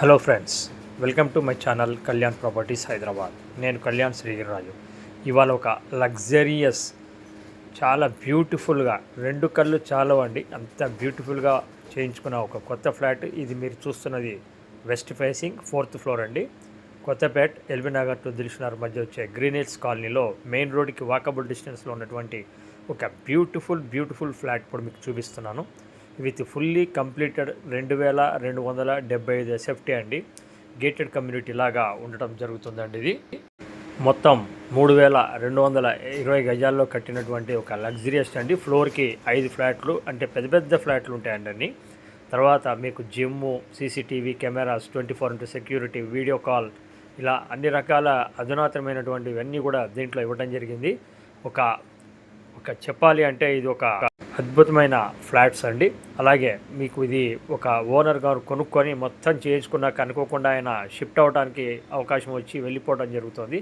Hello friends welcome to my channel Kalyan properties Hyderabad నేను కళ్యాణ్ శ్రీరాజు. ఇవాళ ఒక లగ్జరియస్ చాలా బ్యూటిఫుల్గా రెండు కళ్ళు చాలవండి అంత బ్యూటిఫుల్గా చేయించుకున్న ఒక కొత్త ఫ్లాట్ ఇది మీరు చూస్తున్నది వెస్ట్ ఫేసింగ్ ఫోర్త్ ఫ్లోర్ అండి. కొత్తపేట్ ఎల్బీ నగర్ టు దిల్షునగర్ మధ్య వచ్చే గ్రీన్ హిల్స్ కాలనీలో మెయిన్ రోడ్కి వాకబుల్ డిస్టెన్స్లో ఉన్నటువంటి ఒక బ్యూటిఫుల్ బ్యూటిఫుల్ ఫ్లాట్ ఇప్పుడు మీకు చూపిస్తున్నాను. విత్ ఫుల్లీ కంప్లీటెడ్ రెండు వేల రెండు వందల డెబ్బై ఐదు ఎస్ఎఫ్టీ అండి. గేటెడ్ కమ్యూనిటీ లాగా ఉండటం జరుగుతుందండి ఇది. మొత్తం మూడు వేల రెండు వందల ఇరవై గజాల్లో కట్టినటువంటి ఒక లగ్జరియస్ అండి. ఫ్లోర్కి ఐదు ఫ్లాట్లు అంటే పెద్ద పెద్ద ఫ్లాట్లు ఉంటాయండి అన్ని. తర్వాత మీకు gym CCTV cameras twenty four into security video call ఇలా అన్ని రకాల అధునాతనమైనటువంటివన్నీ కూడా దీంట్లో ఇవ్వడం జరిగింది. ఒక ఒక చెప్పాలి అంటే ఇది ఒక అద్భుతమైన ఫ్లాట్స్ అండి. అలాగే మీకు ఇది ఒక ఓనర్ గారు కొనుక్కొని మొత్తం చేయించుకున్నాక అనుకోకుండా ఆయన షిఫ్ట్ అవడానికి అవకాశం వచ్చి వెళ్ళిపోవడం జరుగుతుంది.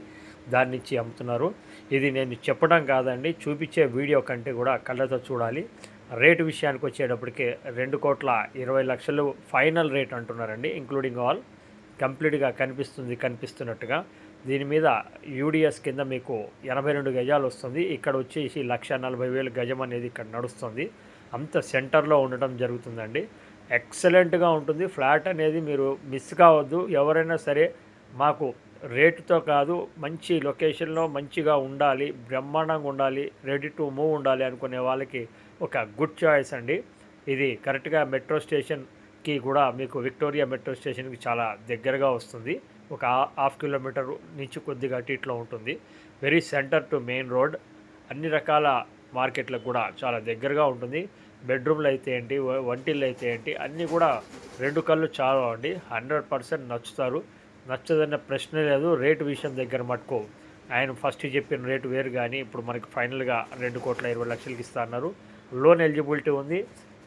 దాని నుంచి అమ్ముతున్నారు. ఇది నేను చెప్పడం కాదండి. చూపించే వీడియో కంటే కూడా కళ్ళతో చూడాలి. రేటు విషయానికి వచ్చేటప్పటికి రెండు కోట్ల ఇరవై లక్షలు ఫైనల్ రేట్ అంటున్నారండి. Including all. కంప్లీట్గా కనిపిస్తుంది కనిపిస్తున్నట్టుగా. దీని మీద యూడిఎస్ కింద మీకు ఎనభై రెండు గజాలు వస్తుంది. ఇక్కడ వచ్చేసి లక్ష నలభై వేలు గజం అనేది ఇక్కడ నడుస్తుంది. అంత సెంటర్లో ఉండటం జరుగుతుందండి. ఎక్సలెంట్గా ఉంటుంది. ఫ్లాట్ అనేది మీరు మిస్ కావద్దు. ఎవరైనా సరే మాకు రేటుతో కాదు మంచి లొకేషన్లో మంచిగా ఉండాలి బ్రహ్మాండంగా ఉండాలి రెడీ టు మూవ్ ఉండాలి అనుకునే వాళ్ళకి ఒక గుడ్ చాయిస్ అండి. ఇది కరెక్ట్గా మెట్రో స్టేషన్కి కూడా మీకు విక్టోరియా మెట్రో స్టేషన్కి చాలా దగ్గరగా వస్తుంది. ఒక హాఫ్ కిలోమీటర్ నుంచి కొద్దిగా అటు ఇట్లా ఉంటుంది. Very center to main road అన్ని రకాల మార్కెట్లకు కూడా చాలా దగ్గరగా ఉంటుంది. బెడ్రూమ్లు అయితే ఏంటి? వంటిల్లు అయితే ఏంటి? అన్నీ కూడా రెండు కళ్ళు చాలా అండి. హండ్రెడ్ పర్సెంట్ నచ్చుతారు. నచ్చదన్న ప్రశ్న లేదు. రేటు విషయం దగ్గర మటుకు ఆయన ఫస్ట్ చెప్పిన రేటు వేరు కానీ ఇప్పుడు మనకి ఫైనల్గా రెండు కోట్ల ఇరవై లక్షలకి ఇస్తా అన్నారు. లోన్ ఎలిజిబిలిటీ ఉంది.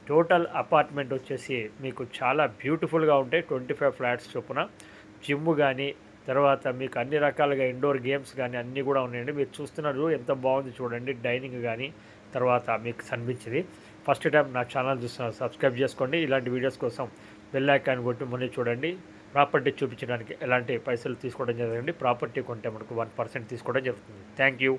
టోటల్ అపార్ట్మెంట్ వచ్చేసి మీకు చాలా బ్యూటిఫుల్గా ఉంటాయి. ట్వంటీ ఫైవ్ ఫ్లాట్స్ చొప్పున. జిమ్ కానీ తర్వాత మీకు అన్ని రకాలుగా ఇండోర్ గేమ్స్ కానీ అన్నీ కూడా ఉన్నాయండి. మీరు చూస్తున్నారు ఎంత బాగుంది చూడండి డైనింగ్ కానీ తర్వాత మీకు కనిపించింది ఫస్ట్ టైం నా ఛానల్ చూస్తున్నారు సబ్స్క్రైబ్ చేసుకోండి. ఇలాంటి వీడియోస్ కోసం బెల్ ఐకాన్ కొట్టి మళ్ళీ చూడండి. ప్రాపర్టీ చూపించడానికి ఎలాంటి పైసలు తీసుకోవడం జరగదండి ప్రాపర్టీ కొంటే మనకు వన్ పర్సెంట్ తీసుకోవడం జరుగుతుంది. Thank you